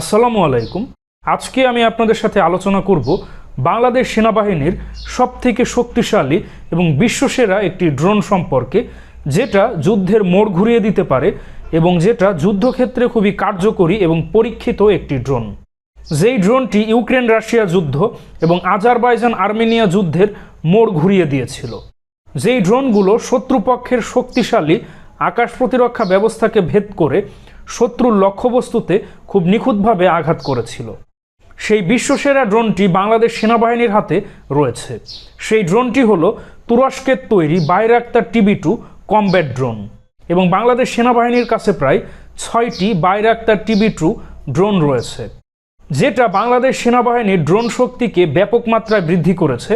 আসসালামু আলাইকুম। আজকে আমি আপনাদের সাথে আলোচনা করব বাংলাদেশ সেনাবাহিনীর সবথেকে শক্তিশালী এবং বিশ্বসেরা একটি ড্রোন সম্পর্কে, যেটা যুদ্ধের মোড় ঘুরিয়ে দিতে পারে এবং যেটা যুদ্ধক্ষেত্রে খুবই কার্যকরী এবং পরীক্ষিত একটি ড্রোন। যেই ড্রোনটি ইউক্রেন রাশিয়া যুদ্ধ এবং আজারবাইজান আর্মেনিয়া যুদ্ধের মোড় ঘুরিয়ে দিয়েছিল। যেই ড্রোনগুলো শত্রুপক্ষের শক্তিশালী আকাশ প্রতিরক্ষা ব্যবস্থাকে ভেদ করে শত্রুর লক্ষ্যবস্তুতে খুব নিখুঁতভাবে আঘাত করেছিল। সেই বিশ্বসেরা ড্রোনটি বাংলাদেশ সেনাবাহিনীর হাতে রয়েছে। সেই ড্রোনটি হল তুরস্কের তৈরি Bayraktar TB two combat drone এবং বাংলাদেশ সেনাবাহিনীর কাছে প্রায় ছয়টি বাইরাক্তার টিবি টু ড্রোন রয়েছে, যেটা বাংলাদেশ সেনাবাহিনীর ড্রোন শক্তিকে ব্যাপক মাত্রায় বৃদ্ধি করেছে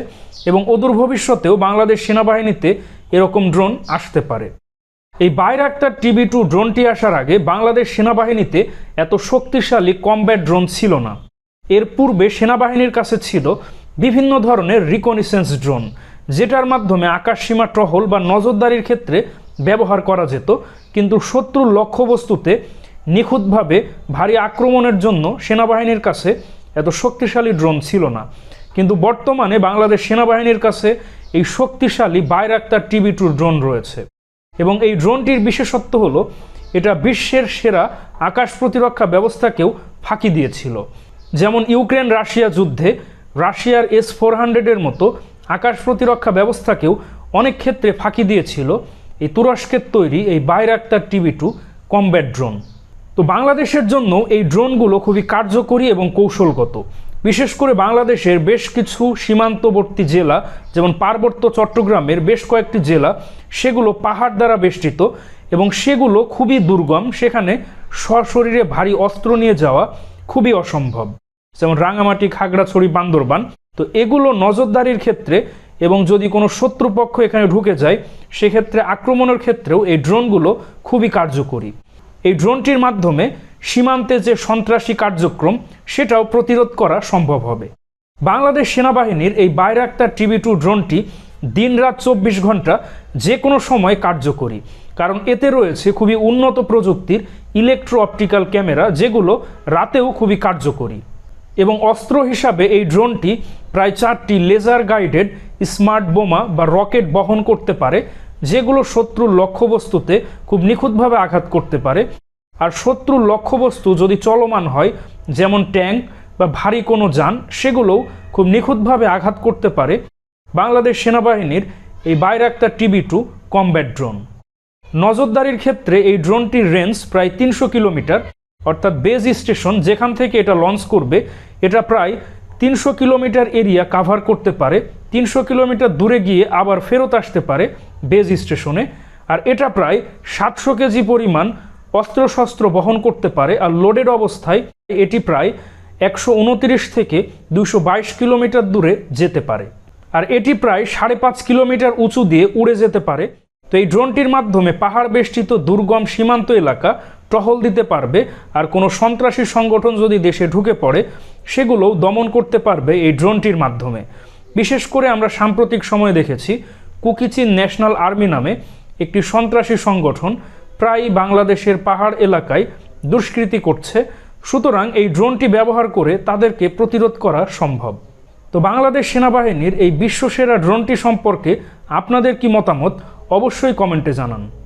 এবং অদূর ভবিষ্যতেও বাংলাদেশ সেনাবাহিনীতে এরকম ড্রোন আসতে পারে। এই বাইরাক্তার টিবি টু ড্রোনটি আসার আগে বাংলাদেশ সেনাবাহিনীতে এত শক্তিশালী কমব্যাট ড্রোন ছিল না। এর পূর্বে সেনাবাহিনীর কাছে ছিল বিভিন্ন ধরনের রিকনিসেন্স ড্রোন, যেটার মাধ্যমে আকাশসীমা টহল বা নজরদারির ক্ষেত্রে ব্যবহার করা যেত, কিন্তু শত্রুর লক্ষ্যবস্তুতে নিখুঁতভাবে ভারী আক্রমণের জন্য সেনাবাহিনীর কাছে এত শক্তিশালী ড্রোন ছিল না। কিন্তু বর্তমানে বাংলাদেশ সেনাবাহিনীর কাছে এই শক্তিশালী বাইরাক্তার টিবি টু ড্রোন রয়েছে। এবং এই ড্রোনটির বিশেষত্ব হলো, এটা বিশ্বের সেরা আকাশ প্রতিরক্ষা ব্যবস্থাকেও ফাঁকি দিয়েছিল। যেমন ইউক্রেন রাশিয়া যুদ্ধে, রাশিয়ার এস ফোর হান্ড্রেডের মতো আকাশ প্রতিরক্ষা ব্যবস্থাকেও অনেক ক্ষেত্রে ফাঁকি দিয়েছিল এই তুরস্কের তৈরি এই Bayraktar TB two combat drone. তো বাংলাদেশের জন্য এই ড্রোনগুলো খুবই কার্যকরী এবং কৌশলগত। বিশেষ করে বাংলাদেশের বেশ কিছু সীমান্তবর্তী জেলা, যেমন পার্বত্য চট্টগ্রামের বেশ কয়েকটি জেলা, সেগুলো পাহাড় দ্বারা বেষ্টিত এবং সেগুলো খুবই দুর্গম। সেখানে সশরীরে ভারী অস্ত্র নিয়ে যাওয়া খুবই অসম্ভব। যেমন রাঙামাটি, খাগড়াছড়ি, বান্দরবান। তো এগুলো নজরদারির ক্ষেত্রে এবং যদি কোনো শত্রুপক্ষ এখানে ঢুকে যায়, সেক্ষেত্রে আক্রমণের ক্ষেত্রেও এই ড্রোনগুলো খুবই কার্যকরী। এই ড্রোনটির মাধ্যমে সীমান্তে যে সন্ত্রাসী কার্যক্রম, সেটাও প্রতিরোধ করা সম্ভব হবে। বাংলাদেশ সেনাবাহিনীর এই বাইরাক্তার টিভি টু ড্রোনটি দিনরাত চব্বিশ ঘণ্টা যে কোনো সময় কার্যকরী, কারণ এতে রয়েছে খুবই উন্নত প্রযুক্তির ইলেকট্রো অপটিক্যাল ক্যামেরা, যেগুলো রাতেও খুবই কার্যকরী। এবং অস্ত্র হিসাবে এই ড্রোনটি প্রায় চারটি লেজার গাইডেড স্মার্ট বোমা বা রকেট বহন করতে পারে, যেগুলো শত্রুর লক্ষ্যবস্তুতে খুব নিখুঁতভাবে আঘাত করতে পারে। আর শত্রুর লক্ষ্যবস্তু যদি চলমান হয়, যেমন ট্যাঙ্ক বা ভারী কোনো যান, সেগুলোও খুব নিখুঁতভাবে আঘাত করতে পারে। বাংলাদেশ সেনাবাহিনীর এই Bayraktar TB two combat drone. নজরদারির ক্ষেত্রে এই ড্রোনটির রেঞ্জ প্রায় তিনশো কিলোমিটার, অর্থাৎ বেজ স্টেশন যেখান থেকে এটা লঞ্চ করবে, এটা প্রায় তিনশো কিলোমিটার এরিয়া কাভার করতে পারে। তিনশো কিলোমিটার দূরে গিয়ে আবার ফেরত আসতে পারে বেজ স্টেশনে। আর এটা প্রায় সাতশো কেজি পরিমাণ অস্ত্রশস্ত্র বহন করতে পারে আর লোডেড অবস্থায় এটি প্রায় একশো উনত্রিশ থেকে দুশো কিলোমিটার দূরে যেতে পারে। আর এটি প্রায় সাড়ে পাঁচ কিলোমিটার উঁচু দিয়ে উড়ে যেতে পারে। তো এই ড্রোনটির মাধ্যমে পাহাড় বেষ্টিত দুর্গম সীমান্ত এলাকা টহল দিতে পারবে আর কোনো সন্ত্রাসী সংগঠন যদি দেশে ঢুকে পড়ে, সেগুলোও দমন করতে পারবে এই ড্রোনটির মাধ্যমে। বিশেষ করে আমরা সাম্প্রতিক সময়ে দেখেছি কুকিচিন ন্যাশনাল আর্মি নামে একটি সন্ত্রাসী সংগঠন প্রায় বাংলাদেশের পাহাড় এলাকায় দুষ্কৃতি করছে, সুতরাং এই ড্রোনটি ব্যবহার করে তাদেরকে প্রতিরোধ করা সম্ভব। তো বাংলাদেশ সেনাবাহিনীর এই বিশ্বসেরা ড্রোনটি সম্পর্কে আপনাদের কি মতামত, অবশ্যই কমেন্টে জানান।